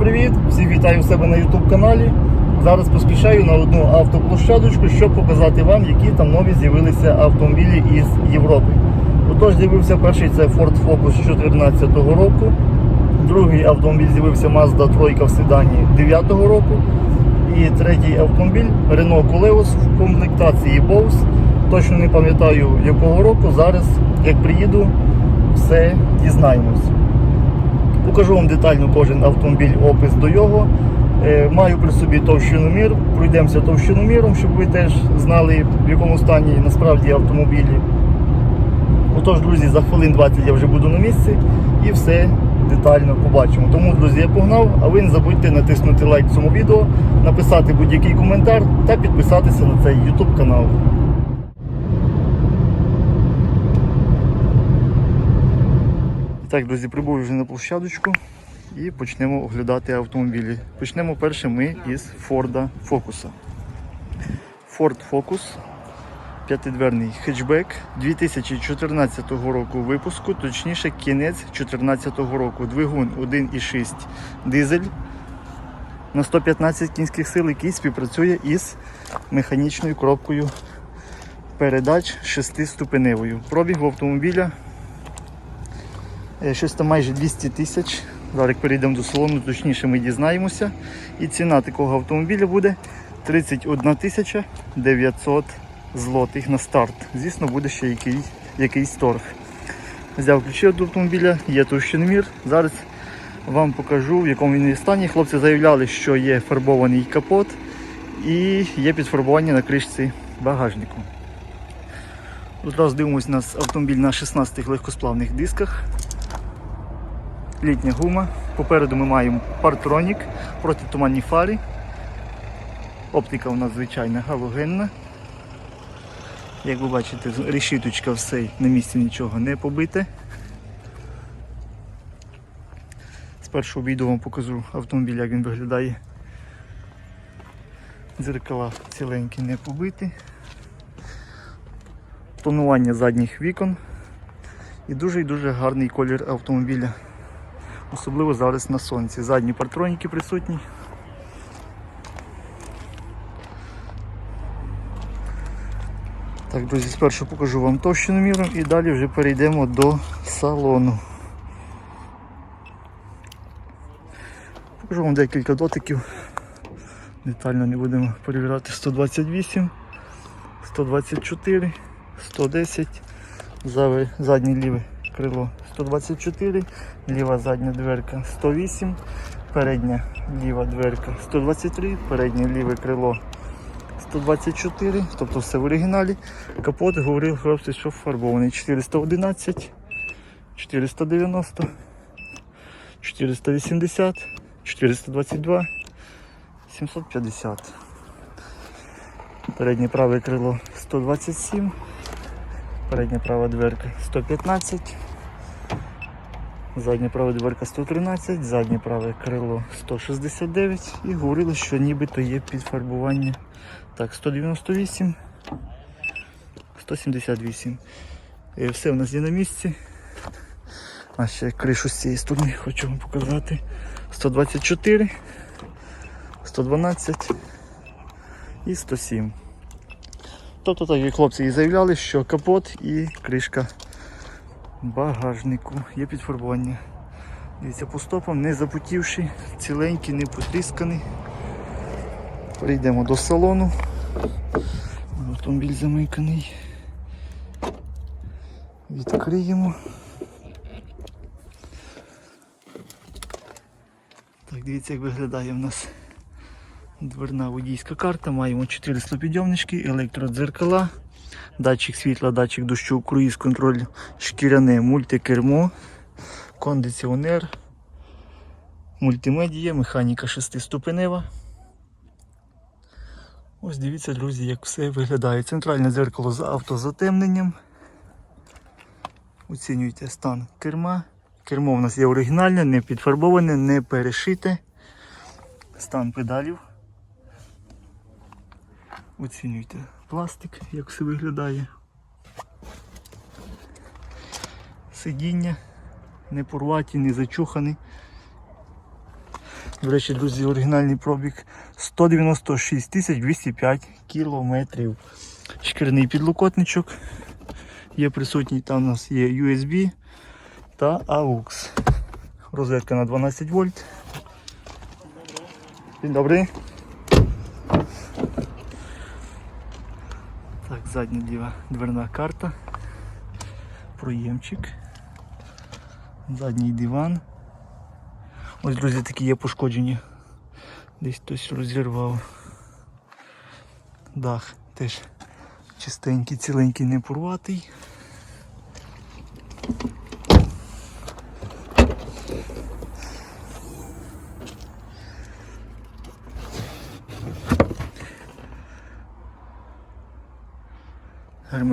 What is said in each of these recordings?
привіт! Всіх вітаю у себе на YouTube каналі. Зараз поспішаю на одну автоплощадочку, щоб показати вам, які там нові з'явилися автомобілі із Європи. Отож, з'явився перший це Ford Focus 2014 року. Другий автомобіль з'явився Mazda 3 в седані 9 року. І третій автомобіль Renault Koleos в комплектації Bose. Точно не пам'ятаю якого року. Зараз, як приїду, все дізнаємось. Покажу вам детально кожен автомобіль, опис до його. Е, Маю при собі товщиномір, пройдемося товщиноміром, щоб ви теж знали, в якому стані насправді автомобілі. Отож, друзі, за хвилин 20 я вже буду на місці і все детально побачимо. Тому, друзі, я погнав, а ви не забудьте натиснути лайк цьому відео, написати будь-який коментар та підписатися на цей YouTube канал. Так, друзі, прибув вже на площадочку і почнемо оглядати автомобілі. Почнемо перше ми із Ford Focus. Ford Focus, п'ятидверний хетчбек 2014 року випуску, точніше кінець 2014 року. Двигун 1,6 дизель на 115 кінських сил, який співпрацює із механічною коробкою передач 6-ступеневою. Пробіг автомобіля Щось там майже 200 тисяч. Зараз перейдемо до салону, точніше ми дізнаємося. І ціна такого автомобіля буде 31 тисяча 900 злотих на старт. Звісно, буде ще який, якийсь торг. Взяв ключі від автомобіля, є товщиномір. Зараз вам покажу, в якому він стані. Хлопці заявляли, що є фарбований капот і є підфарбування на кришці багажнику. Одразу дивимось у нас автомобіль на 16 легкосплавних дисках літня гума. Попереду ми маємо партронік, протитуманні фари. Оптика у нас звичайна галогенна. Як ви бачите, решіточка все на місці нічого не побите. Спершу обійду вам покажу автомобіль, як він виглядає. Дзеркала ціленькі не побиті. Тонування задніх вікон і дуже і дуже гарний колір автомобіля особливо зараз на сонці. Задні партроніки присутні. Так, друзі, спершу покажу вам товщину міром і далі вже перейдемо до салону. Покажу вам декілька дотиків. Детально не будемо перевіряти 128, 124, 110, Заве- заднє ліве крило 124, ліва задня дверка 108, передня ліва дверка 123, переднє ліве крило 124, тобто все в оригіналі. Капот говорив хлопці, що фарбований 411, 490, 480, 422, 750. Переднє праве крило 127. Передня права дверка 115, задня права дверка 113, заднє праве крило 169 і говорили, що нібито є підфарбування. Так, 198, 178. І все в нас є на місці. А ще кришу з цієї сторони хочу вам показати. 124, 112 і 107. Тобто, так як хлопці і заявляли, що капот і кришка багажнику є підфарбування. Дивіться, по стопам не запутівши, ціленький, не потрісканий. Перейдемо до салону. Автомобіль замиканий. Відкриємо. Так, дивіться, як виглядає в нас Дверна водійська карта, маємо 4 стопідйомнички, електродзеркала, датчик світла, датчик дощу, круїз контроль, шкіряне, мультикермо, кондиціонер, мультимедія, механіка 6-ступенева. Ось дивіться, друзі, як все виглядає. Центральне дзеркало з автозатемненням. Оцінюйте стан керма. Кермо у нас є оригінальне, не підфарбоване, не перешите. Стан педалів. Оцінюйте пластик, як все виглядає. Сидіння не порваті, не зачухані. До речі, друзі, оригінальний пробіг 196 205 кілометрів. Шкірний підлокотничок. Є присутній, там у нас є USB та AUX. Розетка на 12 вольт. Добрий. Так, задня ліва дверна карта. Проємчик. Задній диван. Ось, друзі, такі є пошкоджені. Десь хтось розірвав. Дах теж чистенький, ціленький, не порватий.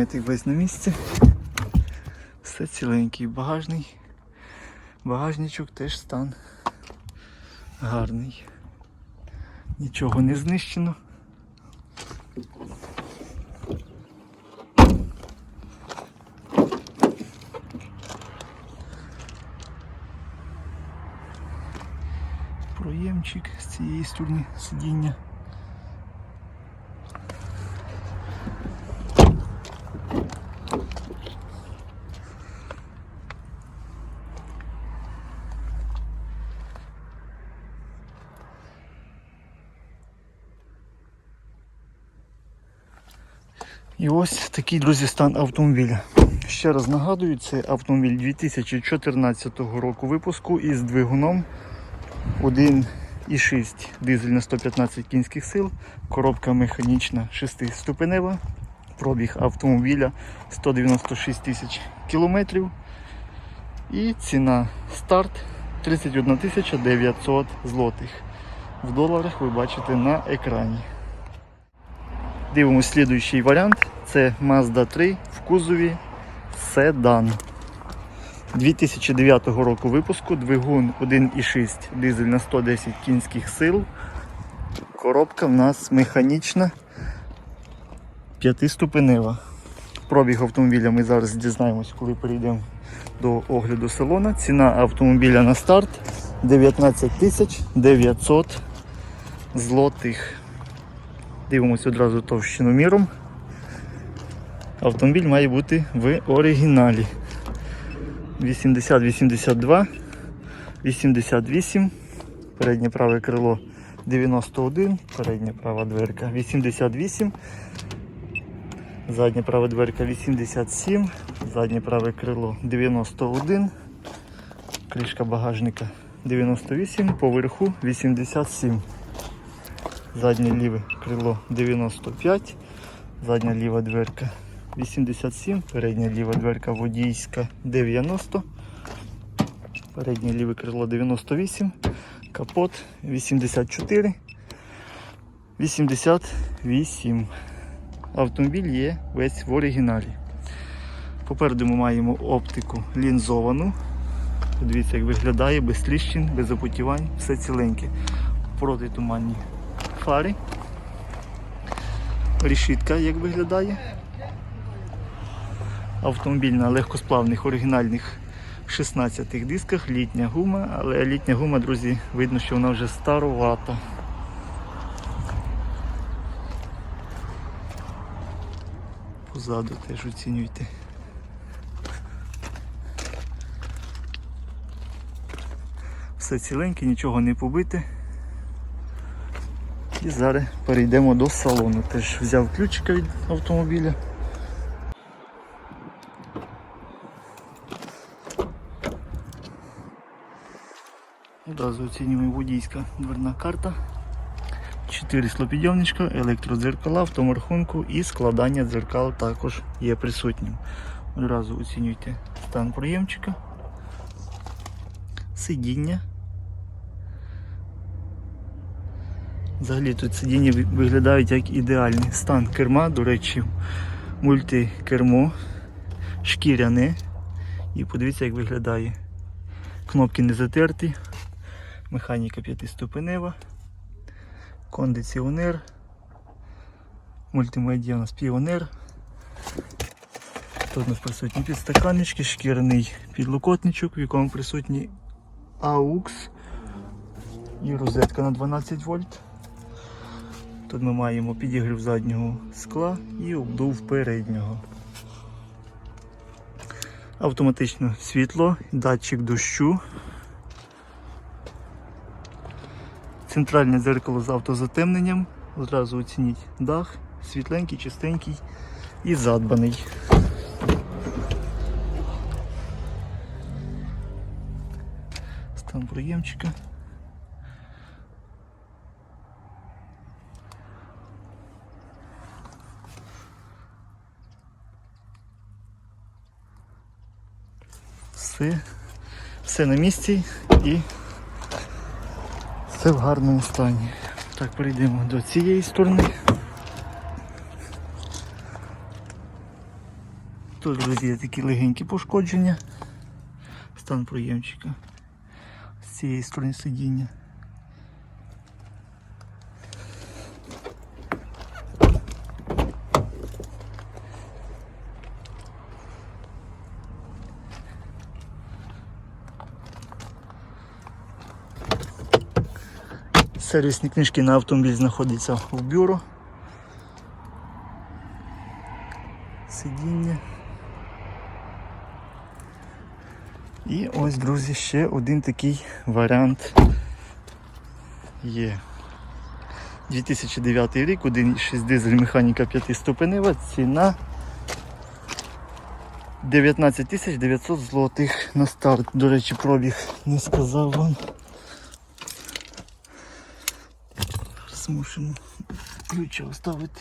Герметик весь на місці. Все ціленький, багажний. Багажничок теж стан гарний. Нічого не знищено. Проємчик з цієї сторони сидіння. Ось такий, друзі, стан автомобіля. Ще раз нагадую, це автомобіль 2014 року випуску із двигуном 1,6 дизель на 115 кінських сил, коробка механічна 6-ступенева, пробіг автомобіля 196 тисяч кілометрів. І ціна старт 31 тисяча 900 злотих. В доларах ви бачите на екрані. Дивимось слідуючий варіант. Це Mazda 3 в кузові седан. 2009 року випуску, двигун 1,6 дизель на 110 кінських сил. Коробка в нас механічна п'ятиступенева. Пробіг автомобіля ми зараз дізнаємось, коли перейдемо до огляду салона. Ціна автомобіля на старт 19 900 злотих. Дивимося одразу товщиноміром. Автомобіль має бути в оригіналі. 80, 82, 88, переднє праве крило 91, передня права дверка 88, задня права дверка 87, заднє праве крило 91, кришка багажника 98, поверху 87. Заднє ліве крило 95, задня ліва дверка 87, передня ліва дверка водійська 90, переднє ліве крило 98, капот 84, 88. Автомобіль є весь в оригіналі. Попереду ми маємо оптику лінзовану. Подивіться, як виглядає, без тріщин, без запотівань, все ціленьке. Протитуманні фари. Решітка як виглядає. Автомобіль на легкосплавних оригінальних 16 дисках, літня гума, але літня гума, друзі, видно, що вона вже старовата. Позаду теж оцінюйте. Все ціленьке, нічого не побите. І зараз перейдемо до салону. Теж взяв ключика від автомобіля. Одразу оцінюємо водійська дверна карта. 4 слопідйомничка, електродзеркала, автомархунку і складання дзеркал також є присутнім. Одразу оцінюйте стан проємчика, сидіння. Взагалі тут сидіння виглядають як ідеальний стан керма, до речі, мультикермо, шкіряне. І подивіться, як виглядає. Кнопки не затерті, механіка п'ятиступенева, кондиціонер, мультимедіа у нас піонер. Тут у нас присутні підстаканнички, шкіряний підлокотничок, в якому присутній AUX і розетка на 12 вольт. Тут ми маємо підігрів заднього скла і обдув переднього. Автоматичне світло, датчик дощу. Центральне дзеркало з автозатемненням. Одразу оцініть дах, світленький, чистенький і задбаний. Стан проємчика. Все, все на місці і все в гарному стані. Так, перейдемо до цієї сторони. Тут, друзі, є такі легенькі пошкодження. Стан проємчика. З цієї сторони сидіння. Сервісні книжки на автомобіль знаходяться в бюро. Сидіння. І ось, друзі, ще один такий варіант є. 2009 рік, 1,6 дизель механіка 5 ступенева, ціна 19 900 злотих на старт. До речі, пробіг не сказав вам. Зараз мусимо ключа оставити.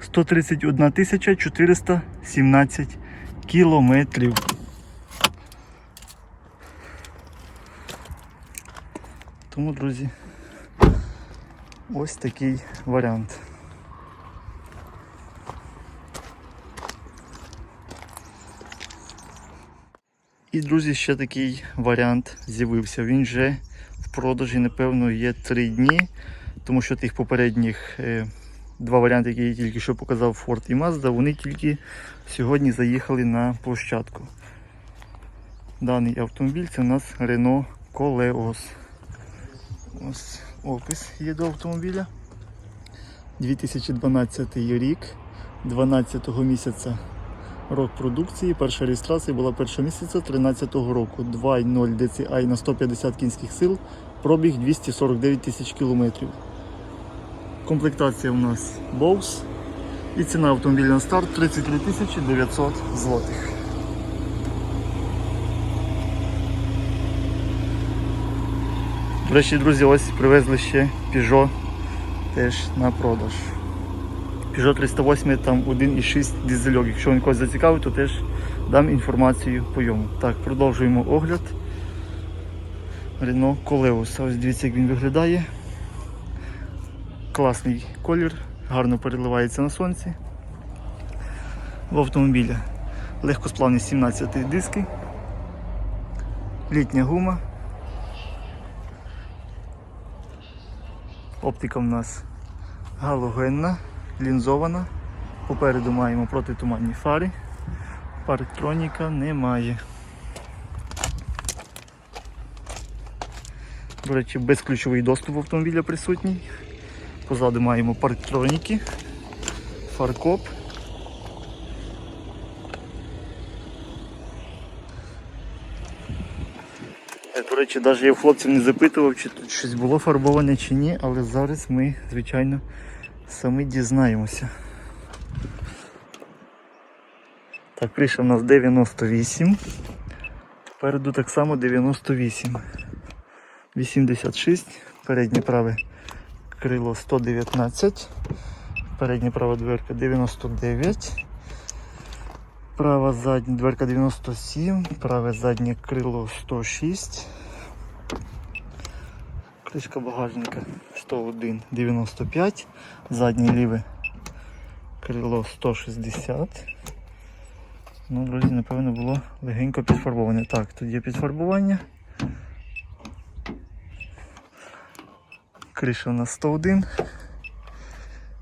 Сто тридцять одна тисяча чотириста сімнадцять кілометрів. Тому, друзі, ось такий варіант. І, друзі, ще такий варіант з'явився. Він вже в продажі, напевно, є 3 дні, тому що тих попередніх е, два варіанти, які я тільки що показав Ford і Mazda, вони тільки сьогодні заїхали на площадку. Даний автомобіль це у нас Renault Koleos. Ось опис є до автомобіля. 2012 рік, 12 місяця рок продукції. Перша реєстрація була 1 місяця 13 року. 2.0 DCI на 150 кінських сил, пробіг 249 тисяч кілометрів. Комплектація у нас Bose. І ціна автомобіля на старт 33 тисячі 900 злотих. До друзі, ось привезли ще Peugeot теж на продаж. Peugeot 308 там 1,6 дизельок. Якщо він когось зацікавить, то теж дам інформацію по йому. Так, продовжуємо огляд. Renault Koleos. Ось дивіться, як він виглядає. Класний колір, гарно переливається на сонці. В автомобілі легкосплавні 17 диски, літня гума. Оптика в нас галогенна, лінзована. Попереду маємо протитуманні фари. Парктроніка немає. До речі, безключовий доступ в автомобіля присутній. Позаду маємо парктроніки, фаркоп. Я, до речі, навіть я в хлопців не запитував, чи тут щось було фарбоване чи ні, але зараз ми, звичайно, самі дізнаємося. Так, криша у нас 98. Попереду так само 98. 86. Переднє праве крило 119. Передня права дверка 99. Права задня дверка 97, праве заднє крило 106. Кришка багажника 101, 95, заднє ліве крило 160. Ну, друзі, напевно, було легенько підфарбоване. Так, тут є підфарбування. Криша у нас 101.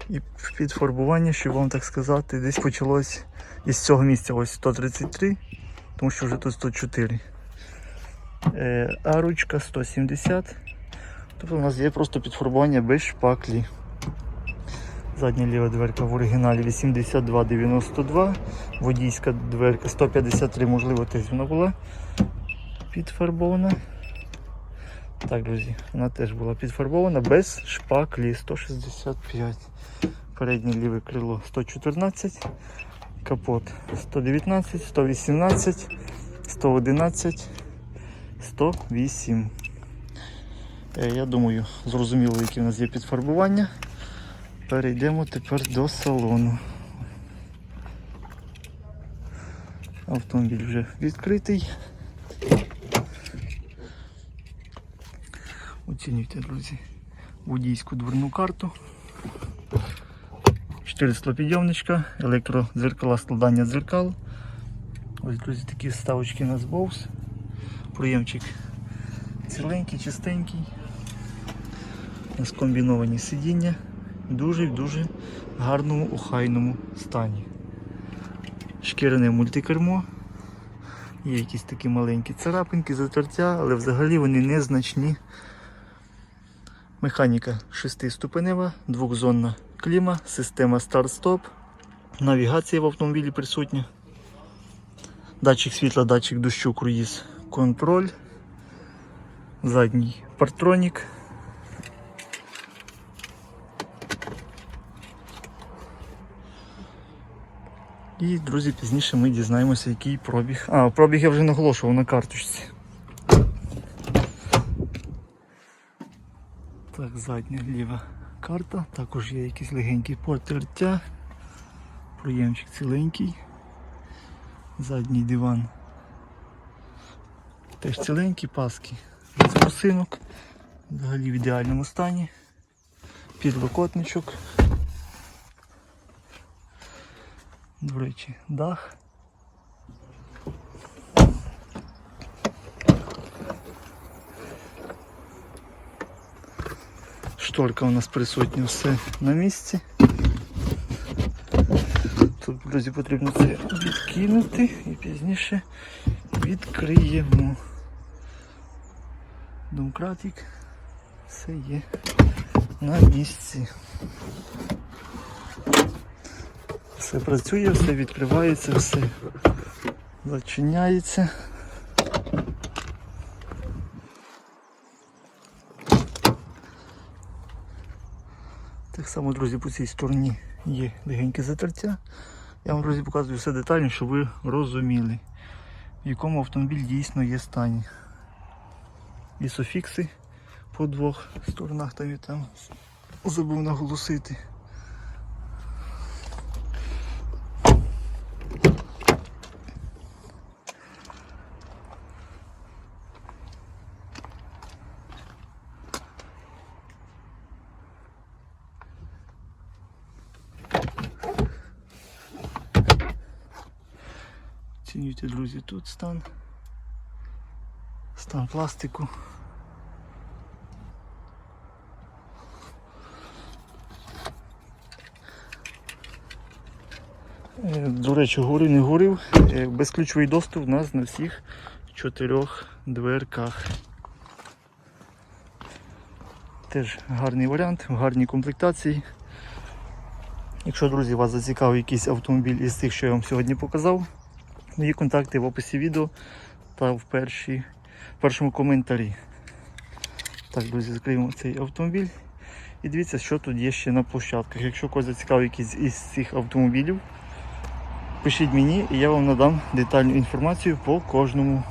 І підфарбування, щоб вам так сказати, десь почалось із цього місця ось 133. тому що вже тут 104. Е, а ручка 170. Тобто у нас є просто підфарбування без шпаклі. Задня ліва дверка в оригіналі 8292, водійська дверка 153, можливо, теж вона була підфарбована. Так, друзі, вона теж була підфарбована без шпаклі 165. Переднє ліве крило 114, капот 119, 118, 111, 108. Е, Я думаю, зрозуміло, які в нас є підфарбування. Перейдемо тепер до салону. Автомобіль вже відкритий. Оцінюйте, друзі, водійську дверну карту. 4 склопідйомничка, електродзеркала, складання дзеркал. Ось, друзі, такі вставочки на збовс. Проємчик ціленький, чистенький. У нас комбіновані сидіння. Дуже в дуже гарному охайному стані. Шкіряне мультикермо. Є якісь такі маленькі царапинки, затертя, але взагалі вони незначні. Механіка шестиступенева, двохзонна кліма, система старт-стоп, навігація в автомобілі присутня, датчик світла, датчик дощу, круїз, контроль, задній партронік. І, друзі, пізніше ми дізнаємося, який пробіг. А, пробіг я вже наголошував на карточці. Так, задня ліва карта. Також є якісь легенькі потертя. Проємчик ціленький. Задній диван. Теж ціленькі паски. Без просинок. Взагалі в ідеальному стані. Підлокотничок. До речі, дах. Шторка у нас присутня все на місці. Тут, друзі, потрібно це відкинути і пізніше відкриємо. Домкратик. Все є на місці. Все працює, все відкривається, все зачиняється. Так само, друзі, по цій стороні є легеньке затертя. Я вам, друзі, показую все детально, щоб ви розуміли, в якому автомобіль дійсно є стані. Ісофікси по двох сторонах там і там забув наголосити. Оцінюйте, друзі, тут стан. Стан пластику. Е, До речі, говорив, не говорив. Е, Безключовий доступ у нас на всіх чотирьох дверках. Теж гарний варіант, в гарній комплектації. Якщо, друзі, вас зацікавив якийсь автомобіль із тих, що я вам сьогодні показав, мої контакти в описі відео та в першій, в першому коментарі. Так, друзі, закриємо цей автомобіль. І дивіться, що тут є ще на площадках. Якщо когось зацікавив якийсь із цих автомобілів, пишіть мені і я вам надам детальну інформацію по кожному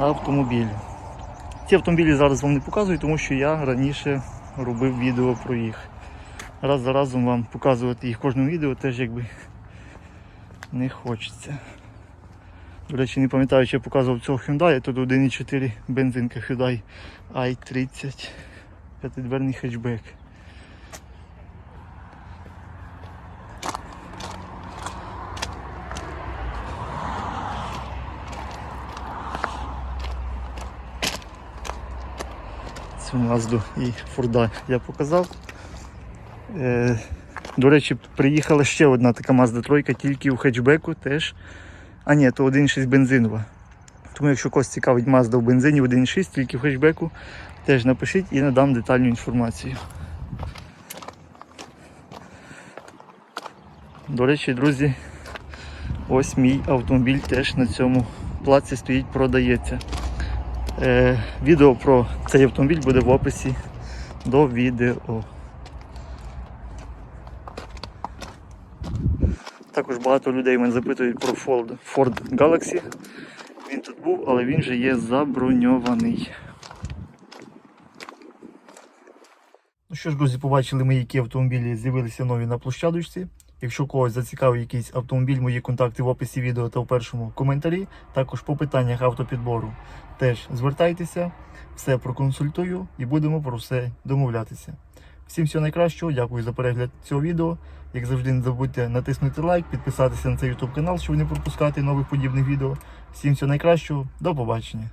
автомобілю. Ці автомобілі зараз вам не показую, тому що я раніше робив відео про їх. Раз за разом вам показувати їх в кожному відео теж якби не хочеться. До речі, не пам'ятаю, чи я показував цього Hyundai, тут 1.4 бензинка Hyundai i30 п'ятидверний хетчбек. Цю Мазду і Форда я показав. Е, до речі, приїхала ще одна така Mazda 3, тільки у хетчбеку теж А ні, то 1.6 бензинова. Тому якщо когось цікавить Mazda в бензині 1.6, тільки в хетчбеку, теж напишіть і надам детальну інформацію. До речі, друзі, ось мій автомобіль теж на цьому плаці стоїть, продається. Е, відео про цей автомобіль буде в описі до відео. Також багато людей мене запитують про Ford, Ford Galaxy. Він тут був, але він же є заброньований. Ну що ж, друзі, побачили ми, які автомобілі з'явилися нові на площадочці. Якщо когось зацікавив якийсь автомобіль, мої контакти в описі відео та в першому коментарі. Також по питаннях автопідбору теж звертайтеся, все проконсультую і будемо про все домовлятися. Всім всього найкращого, дякую за перегляд цього відео. Як завжди, не забудьте натиснути лайк, підписатися на цей YouTube канал, щоб не пропускати нових подібних відео. Всім всього найкращого, до побачення.